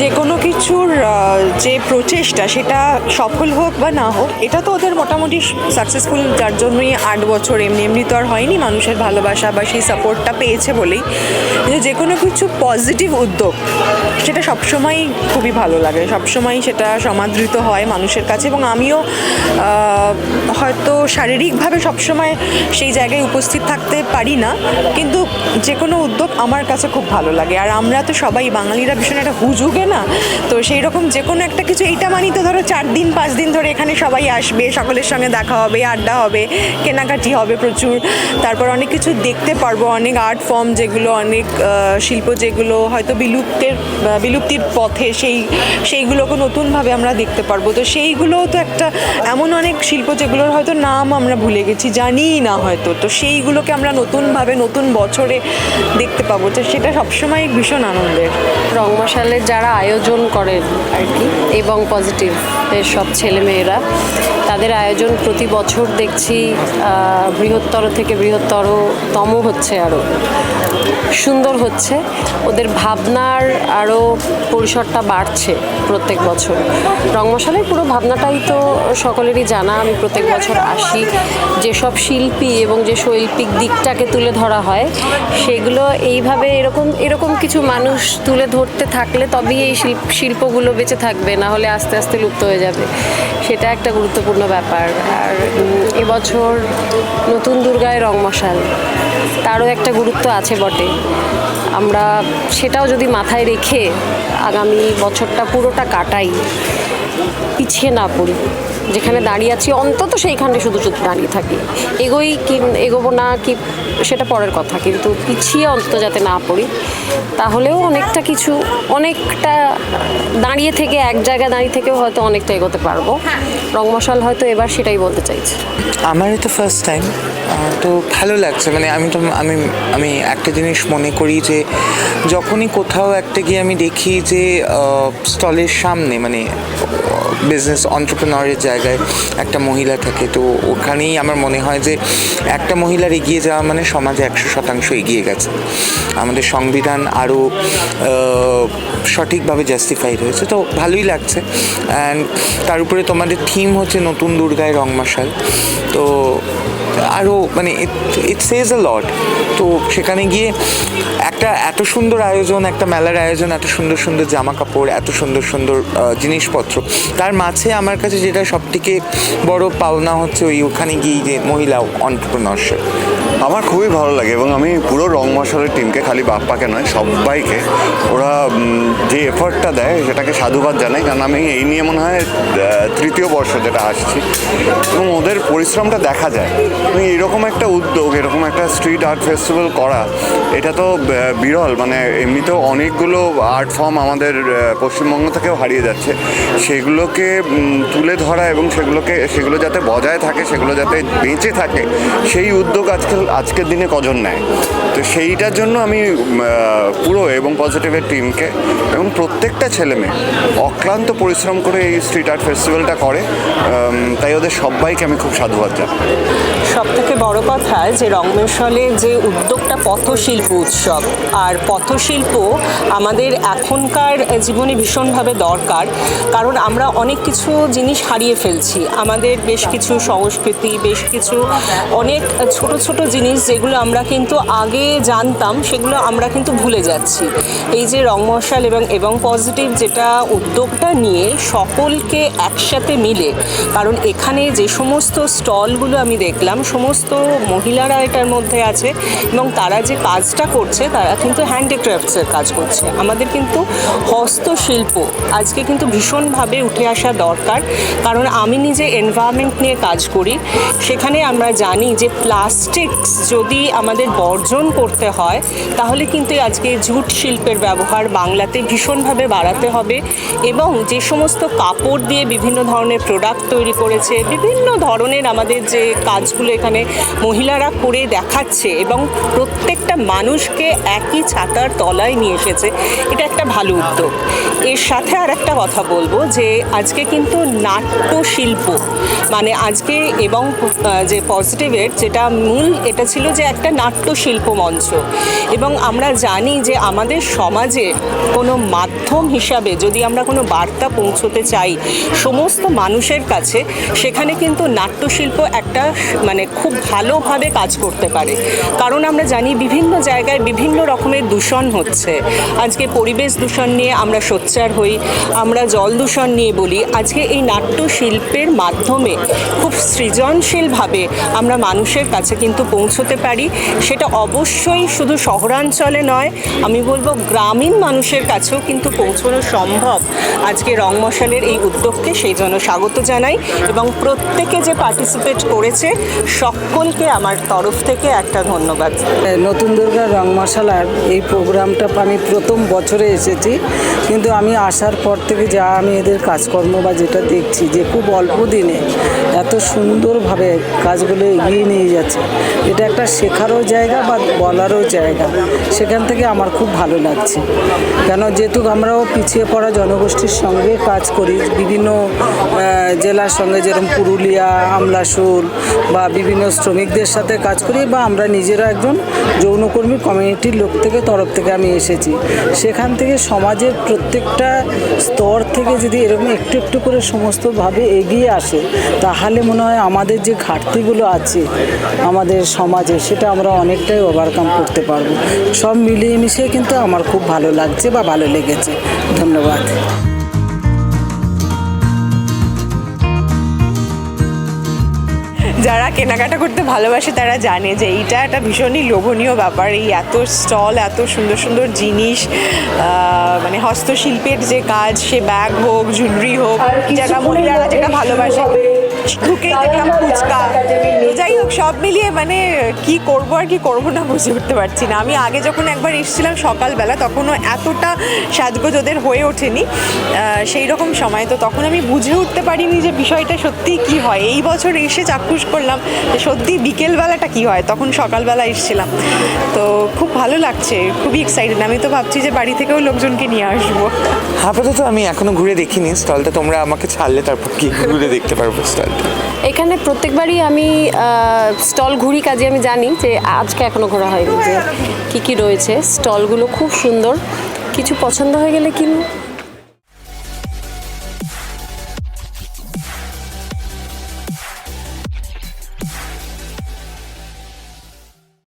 llego no কিছুর যে প্রচেষ্টা সেটা সফল হোক বা না হোক, এটা তো ওদের মোটামুটি সাকসেসফুল যার জন্যই আট বছর এমনি এমনি তো আর হয়নি মানুষের ভালোবাসা বা সেই সাপোর্টটা পেয়েছে বলেই। কিন্তু যে কোনো কিছু পজিটিভ উদ্যোগ, সেটা সবসময় খুবই ভালো লাগে। সবসময় সেটা সমাদৃত হয় মানুষের কাছে এবং আমিও হয়তো শারীরিকভাবে সবসময় সেই জায়গায় উপস্থিত থাকতে পারি না, কিন্তু যে কোনো উদ্যোগ আমার কাছে খুব ভালো লাগে। আর আমরা তো সবাই বাঙালিরা ভীষণ একটা হুজুগে না তো সেই রকম যে কোনো একটা কিছু, এইটা মানি তো ধরো চার দিন, পাঁচ দিন ধরে এখানে সবাই আসবে, সকলের সঙ্গে দেখা হবে, আড্ডা হবে, কেনাকাটি হবে প্রচুর। তারপর অনেক কিছু দেখতে পারব, অনেক আর্ট ফর্ম যেগুলো, অনেক শিল্প যেগুলো হয়তো বিলুপ্তের বিলুপ্তির পথে সেই, সেইগুলোকে নতুনভাবে আমরা দেখতে পারব। তো সেইগুলোও তো একটা এমন অনেক শিল্প যেগুলোর হয়তো নাম আমরা ভুলে গেছি, জানিই না হয়তো। তো সেইগুলোকে আমরা নতুনভাবে, নতুন বছরে দেখতে পাবো। তো সেটা সবসময় ভীষণ আনন্দের। রং মশালের যারা আয়োজন করেন আর কি। এবং পজিটিভ এর সব ছেলেমেয়েরা। তাদের আয়োজন প্রতি বছর দেখছি বৃহত্তর থেকে বৃহত্তর বৃহত্তরতম হচ্ছে আরও সুন্দর হচ্ছে। ওদের ভাবনার আরও পরিসরটা বাড়ছে প্রত্যেক বছর। রং মশালের পুরো ভাবনাটাই তো সকলেরই জানা। আমি প্রত্যেক বছর আসি। যেসব শিল্পী এবং যে শৈল্পিক দিকটাকে তুলে ধরা হয়, সেগুলো এইভাবে এরকম এরকম কিছু মানুষ তুলে ধরতে থাকলে তবেই এই শিল্প শিল্পগুলো বেঁচে থাকবে, না হলে আস্তে আস্তে লুপ্ত হয়ে যাবে। সেটা একটা গুরুত্বপূর্ণ ব্যাপার। আর এবছর নতুন দুর্গায় রং মশাল, তারও একটা গুরুত্ব আছে বটে। আমরা সেটাও যদি মাথায় রেখে আগামী বছরটা পুরোটা কাটাই পিছিয়ে না পড়ি। যেখানে দাঁড়িয়ে আছি, অন্তত সেইখানে শুধু শুধু দাঁড়িয়ে থাকি। এগোই কি, এগোবো না কি, সেটা পরের কথা। কিন্তু পিছিয়ে অন্তত যাতে না পড়ি, তাহলেও অনেকটা কিছু, অনেকটা দাঁড়িয়ে থেকে, এক জায়গায় দাঁড়িয়ে থেকেও হয়তো অনেকটা এগোতে পারব। রং মশাল হয়তো এবার সেটাই বলতে চাইছি। আমার তো ফার্স্ট টাইম তো ভালো লাগছে মানে আমি তো, আমি আমি একটা জিনিস মনে করি যে যখনই কোথাও একটা গিয়ে আমি দেখি যে স্টলের সামনে মানে বিজনেস অন্টারপ্রেনারের জায়গায় একটা মহিলা থাকে, তো ওখানেই আমার মনে হয় যে একটা মহিলার এগিয়ে যাওয়া মানে সমাজে একশো শতাংশ এগিয়ে গেছে। আমাদের সংবিধান আরও সঠিকভাবে জাস্টিফাইড হয়েছে, তো ভালোই লাগছে। অ্যান্ড তার উপরে তোমাদের থিম হচ্ছে নতুন দুর্গায় রং মশাল, তো আরও মানে ইট সেজ আ লট তো সেখানে গিয়ে একটা এত সুন্দর আয়োজন, একটা মেলার আয়োজন, এত সুন্দর সুন্দর জামা কাপড় এত সুন্দর সুন্দর জিনিসপত্র। তার মাঝে আমার কাছে যেটা সবথেকে বড় পাওনা হচ্ছে ওই ওখানে গিয়ে যে মহিলা অন্টারপ্রনারশিপ আমার খুবই ভালো লাগে এবং আমি পুরো রং মশালের টিমকে খালি বাপ্পাকে নয় সবাইকে ওরা যে এফার্টটা দেয়, সেটাকে সাধুবাদ জানাই। কারণ আমি এই নিয়ে মনে হয় তৃতীয় বর্ষ যেটা আসছি। এবং ওদের পরিশ্রমটা দেখা যায়। এবং এরকম একটা উদ্যোগ, এরকম একটা স্ট্রিট আর্ট ফেস্টিভ্যাল করা, এটা তো বিরল। মানে এমনিতেও অনেকগুলো আর্ট ফর্ম আমাদের পশ্চিমবঙ্গ থেকেও হারিয়ে যাচ্ছে। সেগুলোকে তুলে ধরা এবং সেগুলোকে, সেগুলো যাতে বজায় থাকে, সেগুলো যাতে বেঁচে থাকে, সেই উদ্যোগ আজকে আজকের দিনে কজন নেয়? তো সেইটার জন্য আমি পুরো এবং পজিটিভের টিমকে এবং প্রত্যেকটা ছেলে মেয়ে অক্লান্ত পরিশ্রম করে এই স্ট্রিট আর্ট ফেস্টিভ্যালটা করে। তাই ওদের সবাইকে আমি খুব সাধুবাদ জানাই। সব থেকে বড় কথা যে রংমেশলে যে উদ্যোগটা পথশিল্প উৎসব, আর পথশিল্প আমাদের এখনকার জীবনে ভীষণভাবে দরকার, কারণ আমরা অনেক কিছু জিনিস হারিয়ে ফেলছি। আমাদের বেশ কিছু সংস্কৃতি, বেশ কিছু অনেক ছোট ছোট জিনিস যেগুলো আমরা কিন্তু আগে জানতাম, সেগুলো আমরা কিন্তু ভুলে যাচ্ছি। এই যে রং মশাল এবং এবং পজিটিভ যেটা উদ্যোগটা নিয়ে সকলকে একসাথে মিলে, কারণ এখানে যে সমস্ত স্টলগুলো আমি দেখলাম, সমস্ত মহিলারা এটার মধ্যে আছে এবং তারা যে কাজটা করছে, তারা কিন্তু হ্যান্ডিক্রাফটসের কাজ করছে। আমাদের কিন্তু হস্তশিল্প আজকে কিন্তু ভীষণভাবে উঠে আসা দরকার, কারণ আমি নিজে এনভায়রনমেন্ট নিয়ে কাজ করি। সেখানে আমরা জানি যে প্লাস্টিকস যদি আমাদের বর্জন করতে হয়, তাহলে কিন্তু আজকে জুট শিল্পের ব্যবহার বাংলাতে ভীষণভাবে বাড়াতে হবে এবং যে সমস্ত কাপড় দিয়ে বিভিন্ন ধরনের প্রোডাক্ট তৈরি করেছে, বিভিন্ন ধরনের আমাদের যে কাজগুলো এখানে মহিলারা করে দেখাচ্ছে এবং প্রত্যেকটা মানুষকে একই ছাতার তলায় নিয়ে এসেছে, এটা একটা ভালো উদ্যোগ। এর সাথে আর একটা কথা বলব যে আজকে কিন্তু নাট্য শিল্প মানে আজকে এবং যে পজিটিভের যেটা মূল, এটা সেটা ছিল যে একটা নাট্যশিল্প মঞ্চ। এবং আমরা জানি যে আমাদের সমাজে কোনো মাধ্যম হিসাবে যদি আমরা কোনো বার্তা পৌঁছতে চাই সমস্ত মানুষের কাছে, সেখানে কিন্তু নাট্যশিল্প একটা মানে খুব ভালোভাবে কাজ করতে পারে। কারণ আমরা জানি বিভিন্ন জায়গায় বিভিন্ন রকমের দূষণ হচ্ছে। আজকে পরিবেশ দূষণ নিয়ে আমরা সোচ্চার হই, আমরা জল দূষণ নিয়ে বলি। আজকে এই নাট্যশিল্পের মাধ্যমে খুব সৃজনশীলভাবে আমরা মানুষের কাছে কিন্তু পৌঁছতে পারি, সেটা অবশ্যই শুধু শহরাঞ্চলে নয়, আমি বলব গ্রামীণ মানুষের কাছেও কিন্তু পৌঁছানো সম্ভব। আজকে রং মশালের এই উদ্যোগকে সেই জন্য স্বাগত জানাই এবং প্রত্যেকে যে পার্টিসিপেট করেছে, সকলকে আমার তরফ থেকে একটা ধন্যবাদ। নতুন দুর্গা রং মশালার এই প্রোগ্রামটা আমি প্রথম বছরে এসেছি, কিন্তু আমি আসার পর থেকে যা আমি এদের কাজকর্ম বা যেটা দেখছি যে খুব অল্প দিনে এত সুন্দরভাবে কাজগুলো এগিয়ে নিয়ে যাচ্ছে। এটা একটা শেখারও জায়গা বা বলারও জায়গা। সেখান থেকে আমার খুব ভালো লাগছে। কেন যেহেতু আমরাও পিছিয়ে পড়া জনগোষ্ঠীর সঙ্গে কাজ করি, বিভিন্ন জেলার সঙ্গে যেরকম পুরুলিয়া, আমলাসুর বা বিভিন্ন শ্রমিকদের সাথে কাজ করি বা আমরা নিজেরা একজন যৌনকর্মী কমিউনিটির লোক থেকে, তরফ থেকে আমি এসেছি। সেখান থেকে সমাজের প্রত্যেকটা স্তর থেকে যদি এরকম একটু একটু করে সমস্তভাবে এগিয়ে আসে, তাহলে মনে হয় আমাদের যে ঘাটতিগুলো আছে আমাদের সমাজে, সেটা আমরা অনেকটাই ওভারকাম করতে পারব। সব মিলিয়ে মিশিয়ে কিন্তু আমার খুব ভালো লাগছে বা ভালো লেগেছে। ধন্যবাদ। যারা কেনাকাটা করতে ভালোবাসে তারা জানে যে এইটা একটা ভীষণই লোভনীয় ব্যাপার। এই এত স্টল এত সুন্দর সুন্দর জিনিস মানে হস্তশিল্পের যে কাজ সে ব্যাগ হোক জুয়েলারি হোক যারা মহিলারা যেটা ভালোবাসে। ঢুকেই দেখলাম ফুচকা। যাই হোক সব মিলিয়ে মানে কি করব আর কি করব না বুঝে উঠতে পারছি না। আমি আগে যখন একবার এসেছিলাম সকালবেলা তখনও এতটা সাজগোজ ওদের হয়ে ওঠেনি সেই রকম সময়। তো তখন আমি বুঝে উঠতে পারিনি যে বিষয়টা সত্যি কি হয়। এই বছর এসে চাক্ষুষ করলাম যে সত্যি বিকেলবেলাটা কি হয় তখন সকালবেলা এসেছিলাম। তো খুব ভালো লাগছে খুবই এক্সাইটেড আমি তো ভাবছি যে বাড়ি থেকেও লোকজনকে নিয়ে আসব। আপাতত আমি এখনও ঘুরে দেখিনি স্টলটা তোমরা আমাকে ছাড়লে তারপর কি ঘুরে দেখতে পারব স্টলটা। এখানে প্রত্যেকবারই আমি স্টল ঘুরি কাজে আমি জানি যে আজকে এখনও ঘোরা হয়নি। যে কী কী রয়েছে, স্টলগুলো খুব সুন্দর। কিছু পছন্দ হয়ে গেলে কিনবো